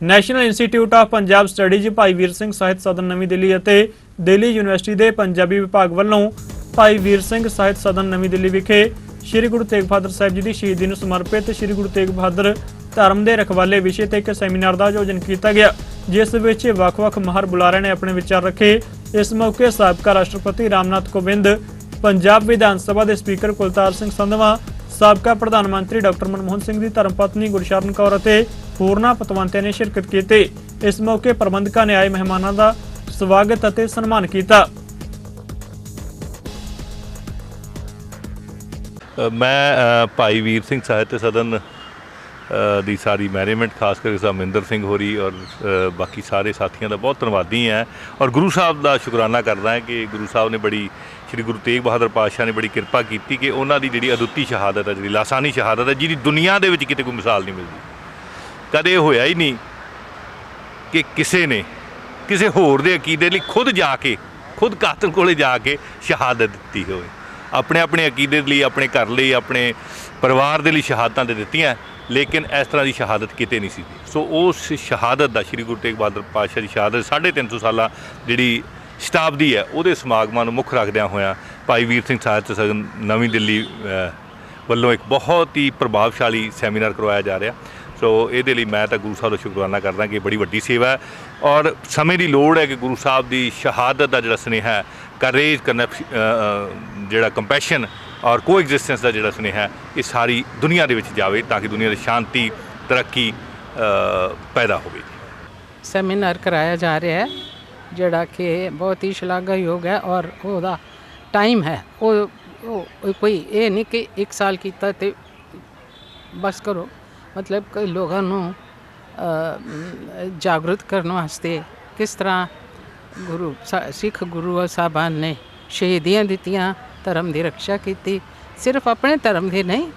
National institute of Punjab studies Bhai Vir Singh ਸਾਹਿਤ ਸਦਨ ਨਵੀਂ ਦਿੱਲੀ ਅਤੇ ਦਿੱਲੀ ਯੂਨੀਵਰਸਿਟੀ ਦੇ ਪੰਜਾਬੀ ਵਿਭਾਗ ਵੱਲੋਂ ਭਾਈ ਵੀਰ ਸਿੰਘ ਸਾਹਿਤ ਸਦਨ ਨਵੀਂ ਦਿੱਲੀ ਵਿਖੇ ਸ੍ਰੀ ਗੁਰੂ ਤੇਗ ਬਹਾਦਰ ਸਾਹਿਬ ਜੀ ਦੀ ਸ਼ਹੀਦੀ ਨੂੰ ਸਮਰਪਿਤ ਸ੍ਰੀ ਗੁਰੂ ਤੇਗ ਬਹਾਦਰ ਧਰਮ ਦੇ ਰਖਵਾਲੇ ਵਿਸ਼ੇ ਤੇ ਇੱਕ ਸੈਮੀਨਾਰ ਦਾ ਆਯੋਜਨ ਕੀਤਾ ਗਿਆ, ਜਿਸ ਵਿੱਚ ਵੱਖ-ਵੱਖ ਮਾਹਰ ਬੁਲਾਰਿਆਂ ਨੇ ਆਪਣੇ ਵਿਚਾਰ ਰੱਖੇ। ਇਸ ਮੌਕੇ ਸਾਬਕਾ ਰਾਸ਼ਟਰਪਤੀ ਰਾਮਨਾਥ ਕੋਵਿੰਦ, ਪੰਜਾਬ ਵਿਧਾਨ ਸਭਾ ਦੇ ਸਪੀਕਰ ਕੁਲਤਾਰ ਸਿੰਘ ਸੰਧਵਾ, ਸਾਬਕਾ ਪ੍ਰਧਾਨ ਮੰਤਰੀ ਡਾਕਟਰ ਮਨਮੋਹਨ ਸਿੰਘ ਦੀ ਧਰਮ ਪਤਨੀ ਗੁਰਸ਼ਰਨ ਕੌਰ ਅਤੇ ਹੋਰਨਾਂ ਪਤਵੰਤਿਆਂ ਨੇ ਸ਼ਿਰਕਤ ਕੀਤੀ। ਇਸ ਮੌਕੇ ਪ੍ਰਬੰਧਕਾਂ ਨੇ ਆਏ ਮਹਿਮਾਨਾਂ ਦਾ ਸਵਾਗਤ ਅਤੇ ਸਨਮਾਨ ਕੀਤਾ। ਮੈਂ ਭਾਈ ਵੀਰ ਸਿੰਘ ਸਾਹਿਤ ਸਦਨ ਦੀ ਸਾਰੀ ਮੈਨੇਜਮੈਂਟ, ਖਾਸ ਕਰਕੇ ਸਾਮਿੰਦਰ ਸਿੰਘ ਹੋਰੀ ਔਰ ਬਾਕੀ ਸਾਰੇ ਸਾਥੀਆਂ ਦਾ ਬਹੁਤ ਧੰਨਵਾਦੀ ਹਾਂ ਔਰ ਗੁਰੂ ਸਾਹਿਬ ਦਾ ਸ਼ੁਕਰਾਨਾ ਕਰਦਾ ਹਾਂ ਕਿ ਗੁਰੂ ਸਾਹਿਬ ਨੇ ਬੜੀ, ਸ੍ਰੀ ਗੁਰੂ ਤੇਗ ਬਹਾਦਰ ਪਾਤਸ਼ਾਹ ਨੇ ਬੜੀ ਕਿਰਪਾ ਕੀਤੀ ਕਿ ਉਹਨਾਂ ਦੀ ਜਿਹੜੀ ਅਦੁੱਤੀ ਸ਼ਹਾਦਤ ਹੈ, ਜਿਹੜੀ ਲਾਸਾਨੀ ਸ਼ਹਾਦਤ ਹੈ, ਜਿਹਦੀ ਦੁਨੀਆ ਦੇ ਵਿੱਚ ਕਿਤੇ ਕੋਈ ਮਿਸਾਲ ਨਹੀਂ ਮਿਲਦੀ। ਕਦੇ ਹੋਇਆ ਹੀ ਨਹੀਂ ਕਿ ਕਿਸੇ ਨੇ ਕਿਸੇ ਹੋਰ ਦੇ ਅਕੀਦੇ ਲਈ ਖੁਦ ਜਾ ਕੇ, ਖੁਦ ਕਾਤਲ ਕੋਲੇ ਜਾ ਕੇ ਸ਼ਹਾਦਤ ਦਿੱਤੀ ਹੋਵੇ। ਆਪਣੇ ਆਪਣੇ ਅਕੀਦੇ ਲਈ, ਆਪਣੇ ਘਰ ਲਈ, ਆਪਣੇ ਪਰਿਵਾਰ ਦੇ ਲਈ ਸ਼ਹਾਦਤਾਂ ਦੇ ਦਿੱਤੀਆਂ, ਲੇਕਿਨ ਇਸ ਤਰ੍ਹਾਂ ਦੀ ਸ਼ਹਾਦਤ ਕਿਤੇ ਨਹੀਂ ਸੀ। ਸੋ ਉਸ ਸ਼ਹਾਦਤ ਦਾ ਸ੍ਰੀ ਗੁਰੂ ਤੇਗ ਬਹਾਦਰ ਪਾਤਸ਼ਾਹ ਦੀ ਸ਼ਹਾਦਤ 350 ਸਾਲਾਂ ਜਿਹੜੀ ਸ਼ਤਾਬਦੀ ਹੈ, ਉਹਦੇ ਸਮਾਗਮਾਂ ਨੂੰ ਮੁੱਖ ਰੱਖਦਿਆਂ ਹੋਇਆਂ ਭਾਈ ਵੀਰ ਸਿੰਘ ਸਾਹਿਤ ਸਗਨ ਨਵੀਂ ਦਿੱਲੀ ਵੱਲੋਂ ਇੱਕ ਬਹੁਤ ਹੀ ਪ੍ਰਭਾਵਸ਼ਾਲੀ ਸੈਮੀਨਾਰ ਕਰਵਾਇਆ ਜਾ ਰਿਹਾ। ਸੋ ਇਹਦੇ ਲਈ ਮੈਂ ਤਾਂ ਗੁਰੂ ਸਾਹਿਬ ਦਾ ਸ਼ੁਕਰਾਨਾ ਕਰਦਾ ਕਿ ਇਹ ਬੜੀ ਵੱਡੀ ਸੇਵਾ ਹੈ। ਔਰ ਸਮੇਂ ਦੀ ਲੋੜ ਹੈ ਕਿ ਗੁਰੂ ਸਾਹਿਬ ਦੀ ਸ਼ਹਾਦਤ ਦਾ ਜਿਹੜਾ ਸੁਨੇਹਾ ਹੈ ਕਰੇਜ ਕਰਨਾ ਜਿਹੜਾ ਕੰਪੈਸ਼ਨ ਔਰ ਕੋਐਗਜ਼ਿਸਟੈਂਸ ਦਾ ਜਿਹੜਾ ਸੁਨੇਹਾ ਹੈ, ਇਹ ਸਾਰੀ ਦੁਨੀਆ ਦੇ ਵਿੱਚ ਜਾਵੇ ਤਾਂ ਕਿ ਦੁਨੀਆ ਦੀ ਸ਼ਾਂਤੀ, ਤਰੱਕੀ ਪੈਦਾ ਹੋਵੇ। ਸੈਮੀਨਾਰ ਕਰਾਇਆ ਜਾ ਰਿਹਾ ਹੈ, ਜਿਹੜਾ ਕਿ ਬਹੁਤ ਹੀ ਸ਼ਲਾਘਾਯੋਗ ਹੈ ਔਰ ਉਹਦਾ ਟਾਈਮ ਹੈ। ਉਹ, ਕੋਈ ਇਹ ਨਹੀਂ ਕਿ ਇੱਕ ਸਾਲ ਕੀਤਾ ਤੇ ਬਸ ਕਰੋ। ਮਤਲਬ ਕਈ ਲੋਕਾਂ ਨੂੰ ਜਾਗਰੂਕ ਕਰਨ ਵਾਸਤੇ ਕਿਸ ਤਰ੍ਹਾਂ ਗੁਰੂ ਸਾ- ਸਿੱਖ ਗੁਰੂ ਸਾਹਿਬਾਨ ਨੇ ਸ਼ਹੀਦੀਆਂ ਦਿੱਤੀਆਂ ਧਰਮ ਦੀ ਰੱਖਿਆ ਕੀਤੀ ਸਿਰਫ ਆਪਣੇ ਧਰਮ ਦੀ ਨਹੀਂ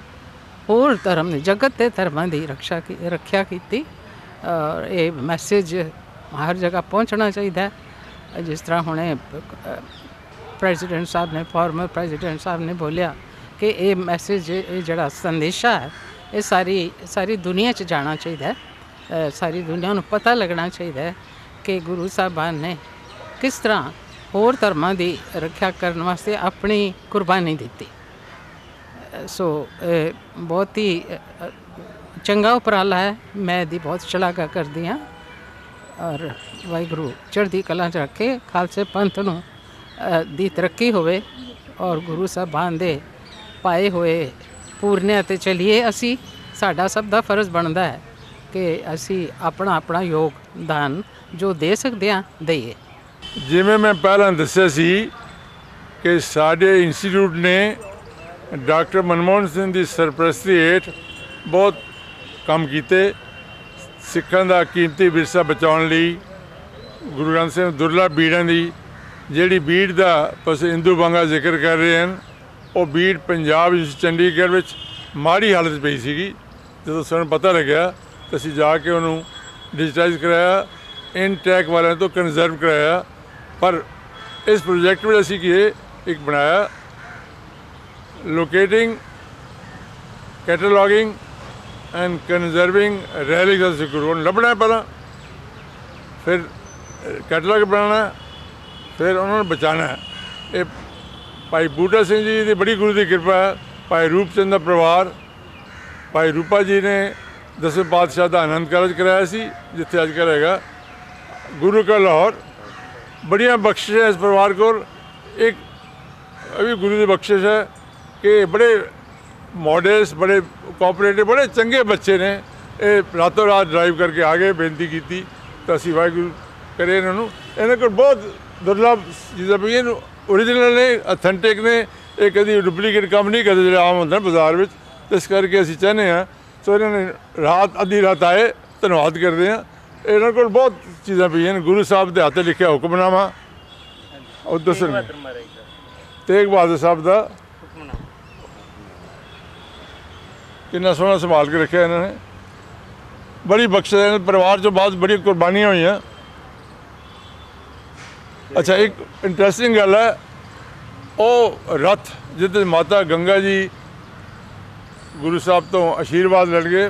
ਹੋਰ ਧਰਮ ਦੇ ਜਗਤ ਦੇ ਧਰਮਾਂ ਦੀ ਰੱਖਿਆ ਕੀ ਰੱਖਿਆ ਕੀਤੀ ਔਰ ਇਹ ਮੈਸੇਜ ਹਰ ਜਗ੍ਹਾ ਪਹੁੰਚਣਾ ਚਾਹੀਦਾ ਹੈ ਜਿਸ ਤਰ੍ਹਾਂ ਹੁਣੇ ਪ੍ਰੈਜ਼ੀਡੈਂਟ ਸਾਹਿਬ ਨੇ ਫਾਰਮਰ ਪ੍ਰੈਜ਼ੀਡੈਂਟ ਸਾਹਿਬ ਨੇ ਬੋਲਿਆ ਕਿ ਇਹ ਮੈਸੇਜ ਇਹ ਜਿਹੜਾ ਸੰਦੇਸ਼ਾ ਹੈ ਇਹ ਸਾਰੀ ਸਾਰੀ ਦੁਨੀਆ 'ਚ ਜਾਣਾ ਚਾਹੀਦਾ ਹੈ। ਸਾਰੀ ਦੁਨੀਆ ਨੂੰ ਪਤਾ ਲੱਗਣਾ ਚਾਹੀਦਾ ਹੈ ਕਿ ਗੁਰੂ ਸਾਹਿਬਾਨ ਨੇ ਕਿਸ ਤਰ੍ਹਾਂ ਹੋਰ ਧਰਮਾਂ ਦੀ ਰੱਖਿਆ ਕਰਨ ਵਾਸਤੇ ਆਪਣੀ ਕੁਰਬਾਨੀ ਦਿੱਤੀ। ਸੋ ਇਹ ਬਹੁਤ ਹੀ ਚੰਗਾ ਉਪਰਾਲਾ ਹੈ। ਮੈਂ ਦੀ ਬਹੁਤ ਸ਼ਲਾਘਾ ਕਰਦੀ ਹਾਂ। ਔਰ ਵਾਹਿਗੁਰੂ ਚੜ੍ਹਦੀ ਕਲਾ ਚ ਰੱਖੇ, ਖਾਲਸੇ ਪੰਥ ਨੂੰ ਦੀ ਤਰੱਕੀ ਹੋਵੇ ਔਰ ਗੁਰੂ ਸਾਹਿਬਾਨ ਦੇ ਪਾਏ ਹੋਏ ਪੂਰਨਿਆਂ ਅਤੇ ਚਲੀਏ, ਅਸੀਂ, ਸਾਡਾ ਸਭ ਦਾ ਫਰਜ਼ ਬਣਦਾ ਹੈ ਕਿ ਅਸੀਂ ਆਪਣਾ ਆਪਣਾ ਯੋਗਦਾਨ ਜੋ ਦੇ ਸਕਦੇ ਹਾਂ, ਦਈਏ। ਜਿਵੇਂ ਮੈਂ ਪਹਿਲਾਂ ਦੱਸਿਆ ਸੀ ਕਿ ਸਾਡੇ ਇੰਸਟੀਚਿਊਟ ਨੇ ਡਾਕਟਰ ਮਨਮੋਹਨ ਸਿੰਘ ਦੀ ਸਰਪ੍ਰਸਤੀ ਹੇਠ ਬਹੁਤ ਕੰਮ ਕੀਤੇ, ਸਿੱਖਾਂ ਦਾ ਕੀਮਤੀ ਵਿਰਸਾ ਬਚਾਉਣ ਲਈ, ਗੁਰੂ ਗ੍ਰੰਥ ਸਾਹਿਬ ਦੁਰਲਭ ਬੀੜਾਂ ਦੀ, ਜਿਹੜੀ ਬੀੜ ਦਾ ਪਸ ਹਿੰਦੂ ਬਾਂਗਾ ਜ਼ਿਕਰ ਕਰ ਰਹੇ ਹਨ ਉਹ ਬੀੜ ਪੰਜਾਬ ਵਿੱਚ, ਚੰਡੀਗੜ੍ਹ ਵਿੱਚ ਮਾੜੀ ਹਾਲਤ ਪਈ ਸੀਗੀ। ਜਦੋਂ ਸਾਨੂੰ ਪਤਾ ਲੱਗਿਆ ਤਾਂ ਅਸੀਂ ਜਾ ਕੇ ਉਹਨੂੰ ਡਿਜੀਟਾਈਜ਼ ਕਰਾਇਆ ਇਨਟੈਕ ਵਾਲਿਆਂ ਤੋਂ ਕੰਜ਼ਰਵ ਕਰਾਇਆ। ਪਰ ਇਸ ਪ੍ਰੋਜੈਕਟ ਵਿੱਚ ਅਸੀਂ ਕੀ ਇੱਕ ਬਣਾਇਆ ਲੋਕੇਟਿੰਗ ਕੈਟਾਲੌਗਿੰਗ ਐਂਡ ਕੰਜ਼ਰਵਿੰਗ ਰੈਲਿਕਸ ਦਾ ਸਿਕਰ ਲੱਭਣਾ ਪਹਿਲਾਂ, ਫਿਰ ਕੈਟਾਲੌਗ ਬਣਾਉਣਾ ਫਿਰ ਉਹਨਾਂ ਨੂੰ ਬਚਾਉਣਾ ਇਹ ਭਾਈ ਬੂਟਾ ਸਿੰਘ ਜੀ ਦੀ ਬੜੀ ਗੁਰੂ ਦੀ ਕਿਰਪਾ ਹੈ। ਭਾਈ ਰੂਪ ਚੰਦ ਦਾ ਪਰਿਵਾਰ, ਭਾਈ ਰੂਪਾ ਜੀ ਨੇ ਦਸਵੇਂ ਪਾਤਸ਼ਾਹ ਦਾ ਆਨੰਦ ਕਾਰਜ ਕਰਾਇਆ ਸੀ, ਜਿੱਥੇ ਅੱਜ ਕੱਲ੍ਹ ਹੈਗਾ। ਗੁਰੂ ਕਾ ਲਾਹੌਰ, ਬੜੀਆਂ ਬਖਸ਼ਿਸ਼ਾਂ ਇਸ ਪਰਿਵਾਰ ਕੋਲ। ਇੱਕ ਇਹ ਵੀ ਗੁਰੂ ਦੀ ਬਖਸ਼ਿਸ਼ ਹੈ ਕਿ ਬੜੇ ਮਾਡਲਸ ਬੜੇ ਕੋਆਪਰੇਟਿਵ ਬੜੇ ਚੰਗੇ ਬੱਚੇ ਨੇ। ਇਹ ਰਾਤੋਂ ਰਾਤ ਡਰਾਈਵ ਕਰਕੇ ਆ ਗਏ, ਬੇਨਤੀ ਕੀਤੀ ਤਾਂ ਅਸੀਂ ਵਾਹਿਗੁਰੂ ਕਰੇ ਇਹਨਾਂ ਨੂੰ। ਇਹਨਾਂ ਕੋਲ ਬਹੁਤ ਦੁਰਲਭ ਚੀਜ਼ਾਂ ਪਈਆਂ ਓਰੀਜਨਲ ਨੇ ਅਥੈਂਟਿਕ ਨੇ ਇਹ ਕਦੀ ਡੁਪਲੀਕੇਟ ਕੰਮ ਨਹੀਂ ਕਰਦੇ ਜਿਹੜੇ ਆਮ ਹੁੰਦੇ ਨੇ ਬਾਜ਼ਾਰ ਵਿੱਚ। ਇਸ ਕਰਕੇ ਅਸੀਂ ਚਾਹੁੰਦੇ ਹਾਂ ਸੋ ਇਹਨਾਂ ਨੇ ਰਾਤ ਅੱਧੀ ਰਾਤ ਆਏ ਧੰਨਵਾਦ ਕਰਦੇ ਹਾਂ। ਇਹਨਾਂ ਕੋਲ ਬਹੁਤ ਚੀਜ਼ਾਂ ਪਈਆਂ ਨੇ ਗੁਰੂ ਸਾਹਿਬ ਦੇ ਹੱਥੇ ਲਿਖਿਆ ਹੁਕਮਨਾਮਾ ਉਹ ਦੱਸਣ ਤੇਗ ਬਹਾਦਰ ਸਾਹਿਬ ਦਾ। ਕਿੰਨਾ ਸੋਹਣਾ ਸੰਭਾਲ ਕੇ ਰੱਖਿਆ ਇਹਨਾਂ ਨੇ। ਬੜੀ ਬਖਸ਼ਿਸ਼ ਪਰਿਵਾਰ ਚੋਂ ਬਹੁਤ ਬੜੀ ਕੁਰਬਾਨੀਆਂ ਹੋਈਆਂ। ਅੱਛਾ ਇੱਕ ਇੰਟਰਸਟਿੰਗ ਗੱਲ ਹੈ ਉਹ ਰਥ ਜਿਹਦੇ ਮਾਤਾ ਗੰਗਾ ਜੀ ਗੁਰੂ ਸਾਹਿਬ ਤੋਂ ਆਸ਼ੀਰਵਾਦ ਲੈਣ ਗਏ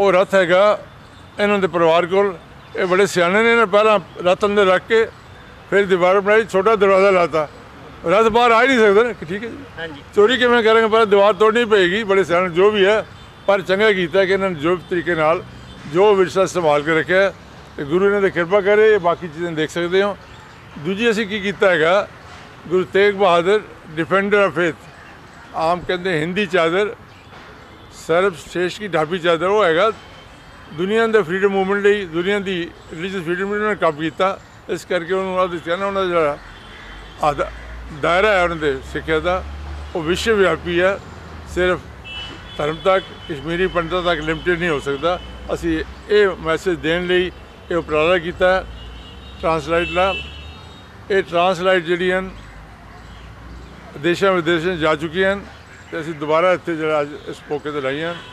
ਉਹ ਰਥ ਹੈਗਾ ਇਹਨਾਂ ਦੇ ਪਰਿਵਾਰ ਕੋਲ। ਇਹ ਬੜੇ ਸਿਆਣੇ ਨੇ ਇਹਨਾਂ ਪਹਿਲਾਂ ਰੱਤ ਅੰਦਰ ਰੱਖ ਕੇ ਫਿਰ ਦੀਵਾਰ ਬਣਾਈ ਛੋਟਾ ਦਰਵਾਜ਼ਾ ਲਾਤਾ। ਰੱਤ ਬਾਹਰ ਆ ਹੀ ਨਹੀਂ ਸਕਦਾ ਨਾ ਠੀਕ ਹੈ ਜੀ? ਹਾਂਜੀ। ਚੋਰੀ ਕਿਵੇਂ ਕਰਾਂਗੇ? ਪਰ ਦੀਵਾਰ ਤੋੜਨੀ ਪਏਗੀ ਬੜੇ ਸਿਆਣੇ ਜੋ ਵੀ ਹੈ। ਪਰ ਚੰਗਾ ਕੀਤਾ ਕਿ ਇਹਨਾਂ ਨੇ ਜੋ ਤਰੀਕੇ ਨਾਲ ਜੋ ਵਿਰਸਾ ਸੰਭਾਲ ਕੇ ਰੱਖਿਆ ਤੇ ਗੁਰੂ ਇਹਨਾਂ ਦੀ ਕਿਰਪਾ ਕਰੇ ਬਾਕੀ ਚੀਜ਼ਾਂ ਦੇਖ ਸਕਦੇ ਹੋ। ਦੂਜੀ ਅਸੀਂ ਕੀ ਕੀਤਾ ਹੈਗਾ, Guru Tegh Bahadur defender of faith ਆਮ ਕਹਿੰਦੇ ਹਿੰਦੀ ਚਾਦਰ ਸਰਬ ਸ਼ੇਸ਼ ਕੀ ਢਾਬੀ ਚਾਦਰ, ਉਹ ਹੈਗਾ ਦੁਨੀਆ ਦੇ ਫਰੀडम ਮੂਵਮੈਂਟ ਲਈ, ਦੁਨੀਆ ਦੀ ਰਿਲੀਜੀਅਸ ਫਰੀडम ਨੇ ਕੰਮ ਕੀਤਾ। ਇਸ ਕਰਕੇ ਉਹਨੂੰ ਆਦਿ ਕਹਿੰਦਾ ਉਹਨਾਂ ਦਾ ਜਿਹੜਾ ਦਾਇਰਾ ਹੈ ਉਹਨਾਂ ਦੇ ਸਿੱਖਿਆ ਦਾ, ਉਹ ਵਿਸ਼ਵ ਵਿਆਪੀ ਹੈ। ਸਿਰਫ ਧਰਮ ਤੱਕ, ਕਸ਼ਮੀਰੀ ਪੰਡਤਾਂ ਤੱਕ ਲਿਮਟਿਡ ਨਹੀਂ ਹੋ ਸਕਦਾ। ਅਸੀਂ ਇਹ ਮੈਸੇਜ ਦੇਣ ਲਈ ਇਹ ਉਪਰਾਲਾ ਕੀਤਾ। ਟ੍ਰਾਂਸਲੇਟ ਨਾਲ ਇਹ ਟਰਾਂਸਲਾਈਟ ਜਿਹੜੀਆਂ ਦੇਸ਼ਾਂ ਵਿਦੇਸ਼ਾਂ 'ਚ ਜਾ ਚੁੱਕੀਆਂ ਹਨ ਤੇ ਅਸੀਂ ਦੁਬਾਰਾ ਇੱਥੇ ਜਿਹੜਾ ਅੱਜ ਇਸ ਮੌਕੇ ਤੇ ਲਾਈਆਂ